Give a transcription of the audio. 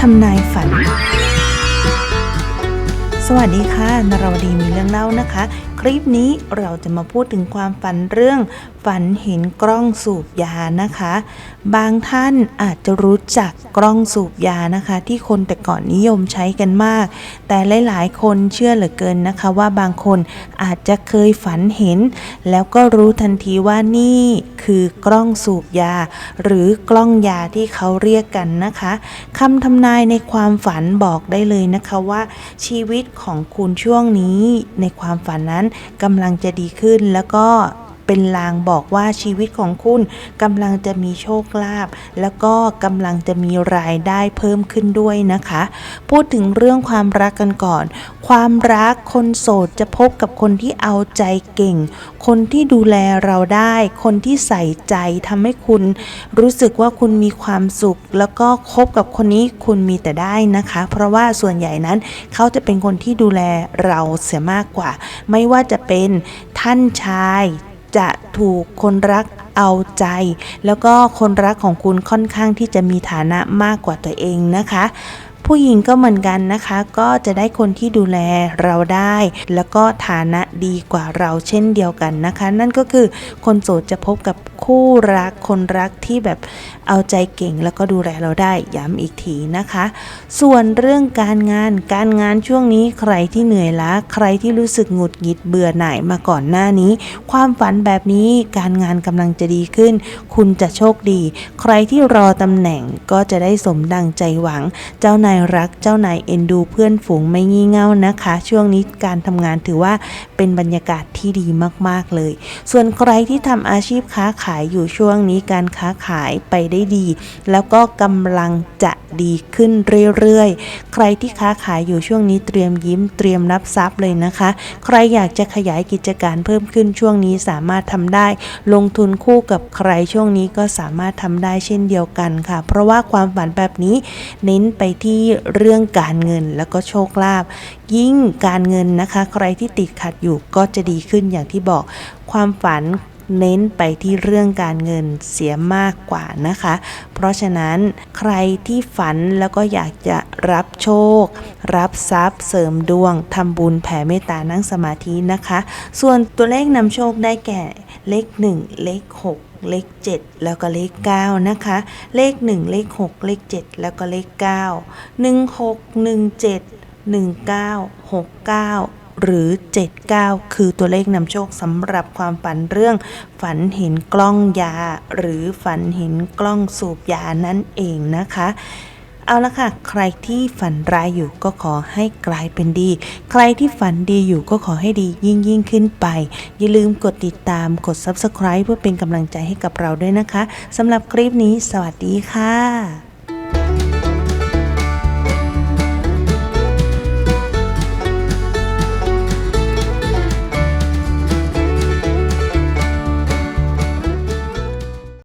ทำนายฝัน สวัสดีค่ะนรวดีมีเรื่องเล่านะคะ คลิปนี้เราจะมาพูดถึงความฝันเรื่อง ฝันเห็นกล้องสูบยานะคะ บางท่านอาจจะรู้จักกล้องสูบยานะคะ ที่คนแต่ก่อนนิยมใช้กันมาก แต่หลายๆ คนเชื่อเหลือเกินนะคะ ว่าบางคนอาจจะเคยฝันเห็น แล้วก็รู้ทันทีว่านี่คือกล้องสูบยา หรือกล้องยาที่เขาเรียกกันนะคะคำทำนายในความฝันบอกได้เลยนะคะว่า ชีวิตของคุณช่วงนี้ในความฝันนั้นกำลังจะดีขึ้นแล้วก็ เป็นลางบอกว่าชีวิตของคุณกำลังจะมีโชคลาภแล้วก็กำลังจะมีรายได้เพิ่มขึ้นด้วยนะคะ พูดถึงเรื่องความรักกันก่อน ความรักคนโสดจะพบกับคนที่เอาใจเก่ง คนที่ดูแลเราได้ คนที่ใส่ใจทำให้คุณ รู้สึกว่าคุณมีความสุข แล้วก็คบกับคนนี้คุณมีแต่ได้นะคะ เพราะว่าส่วนใหญ่นั้นเขาจะเป็นคนที่ดูแลเราเสียมากกว่า ไม่ว่าจะเป็นท่านชาย จะถูกคนรักเอาใจ แล้วก็คนรักของคุณค่อนข้างที่จะมีฐานะมากกว่าตัวเองนะคะ ผู้หญิงก็เหมือนกันนะคะ ก็จะได้คนที่ดูแลเราได้ แล้วก็ฐานะดีกว่าเราเช่นเดียวกันนะคะ นั่นก็คือคนโสดจะพบกับ คู่รักคนรักที่แบบเอาใจเก่งแล้วก็ดูแลเราได้ย้ำอีกทีนะคะ ส่วนเรื่องการงานการงานช่วงนี้ใครที่เหนื่อยล้าใครที่รู้สึกหงุดหงิดเบื่อหน่ายมาก่อนหน้านี้ ความฝันแบบนี้การงานกำลังจะดีขึ้น คุณจะโชคดี ใครที่รอตำแหน่งก็จะได้สมดังใจหวัง เจ้านายรักเจ้านายเอ็นดูเพื่อนฝูงไม่งี่เง่านะคะ ช่วงนี้การทำงานถือว่าเป็นบรรยากาศที่ดีมากๆเลย ส่วนใครที่ทำอาชีพค้าขายายอยู่ช่วงนี้การค้าขายไปได้ดี แล้วก็กำลังจะดีขึ้นเรื่อยๆ ใครที่ค้าขายอยู่ช่วงนี้เตรียมยิ้มเตรียมรับทรัพย์เลยนะคะ ใครอยากจะขยายกิจการเพิ่มขึ้นช่วงนี้สามารถทำได้ ลงทุนคู่กับใครช่วงนี้ก็สามารถทำได้เช่นเดียวกันค่ะ เพราะว่าความฝันแบบนี้เน้นไปที่เรื่องการเงินแล้วก็โชคลาภยิ่งการเงินนะคะ ใครที่ติดขัดอยู่ก็จะดีขึ้นอย่างที่บอกความฝัน เน้นไปที่เรื่องการเงินเสียมากกว่านะคะ เพราะฉะนั้นใครที่ฝันแล้วก็อยากจะรับโชค รับทรัพย์ เสริมดวงทำบุญแผ่เมตตานั่งสมาธินะคะ ส่วนตัวเลขนำโชคได้แก่เลข 1 เลข 6เลข 7 แล้วก็เลข 9 นะคะ เลข 1 เลข 6 เลข 7 แล้วก็เลข 9 1 6 1 7 1 9 6 9 หรือ 79 คือตัวเลขนำโชคสำหรับความฝันเรื่อง ฝันเห็นกล้องยา หรือฝันเห็นกล้องสูบยานั่นเองนะคะ เอาละค่ะ ใครที่ฝันร้ายอยู่ก็ขอให้กลายเป็นดี ใครที่ฝันดีอยู่ก็ขอให้ดียิ่งยิ่งขึ้นไป อย่าลืมกดติดตามกด Subscribe เพื่อเป็นกำลังใจให้กับเราด้วยนะคะสำหรับคลิปนี้ สวัสดีค่ะ